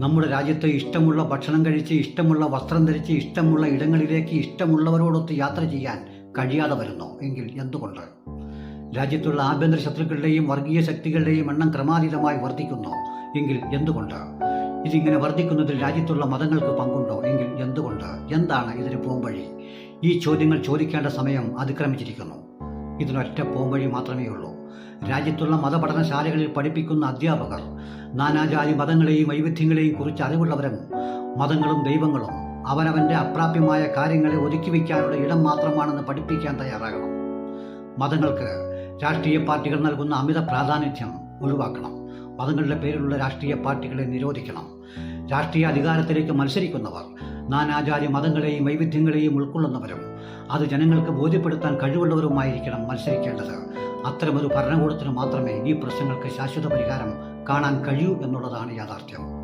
നമ്മുടെ രാജ്യത്ത് ഇഷ്ടമുള്ള ഭക്ഷണം കഴിച്ച് ഇഷ്ടമുള്ള വസ്ത്രം ധരിച്ച് ഇഷ്ടമുള്ള ഇടങ്ങളിലേക്ക് ഇഷ്ടമുള്ളവരോടൊത്ത് യാത്ര ചെയ്യാൻ കഴിയാതെ വരുന്നു. എങ്കിൽ എന്തുകൊണ്ട്? രാജ്യത്തുള്ള ആഭ്യന്തര ശത്രുക്കളുടെയും വർഗീയ ശക്തികളുടെയും എണ്ണം ക്രമാതീതമായി വർദ്ധിക്കുന്നു. എങ്കിൽ എന്തുകൊണ്ട്? ഇതിങ്ങനെ വർദ്ധിക്കുന്നതിൽ രാജ്യത്തുള്ള മതങ്ങൾക്ക് പങ്കുണ്ടോ? എങ്കിൽ എന്തുകൊണ്ട്? എന്താണ് ഇതിന് പോംവഴി? ഈ ചോദ്യങ്ങൾ ചോദിക്കേണ്ട സമയം അതിക്രമിച്ചിരിക്കുന്നു. ഇതിനൊറ്റ പോംവഴി മാത്രമേ ഉള്ളൂ. രാജ്യത്തുള്ള മതപഠനശാലകളിൽ പഠിപ്പിക്കുന്ന അധ്യാപകർ നാനാജാതി മതങ്ങളെയും വൈവിധ്യങ്ങളെയും കുറിച്ച് അറിവുള്ളവരും മതങ്ങളും ദൈവങ്ങളും അവനവന്റെ അപ്രാപ്യമായ കാര്യങ്ങളെ ഒതുക്കി വയ്ക്കാനുള്ള ഇടം മാത്രമാണെന്ന് പഠിപ്പിക്കാൻ തയ്യാറാകണം. മതങ്ങൾക്ക് രാഷ്ട്രീയ പാർട്ടികൾ നൽകുന്ന അമിത പ്രാധാന്യം ഒഴിവാക്കണം. മതങ്ങളുടെ പേരിലുള്ള രാഷ്ട്രീയ പാർട്ടികളെ നിരോധിക്കണം. രാഷ്ട്രീയ അധികാരത്തിലേക്ക് മത്സരിക്കുന്നവർ നാനാജാതി മതങ്ങളെയും വൈവിധ്യങ്ങളെയും ഉൾക്കൊള്ളുന്നവരും അത് ജനങ്ങൾക്ക് ബോധ്യപ്പെടുത്താൻ കഴിവുള്ളവരുമായിരിക്കണം മത്സരിക്കേണ്ടത്. അത്തരമൊരു ഭരണകൂടത്തിന് മാത്രമേ ഈ പ്രശ്നങ്ങൾക്ക് ശാശ്വത പരിഹാരം കാണാൻ കഴിയൂ എന്നുള്ളതാണ് യാഥാർത്ഥ്യം.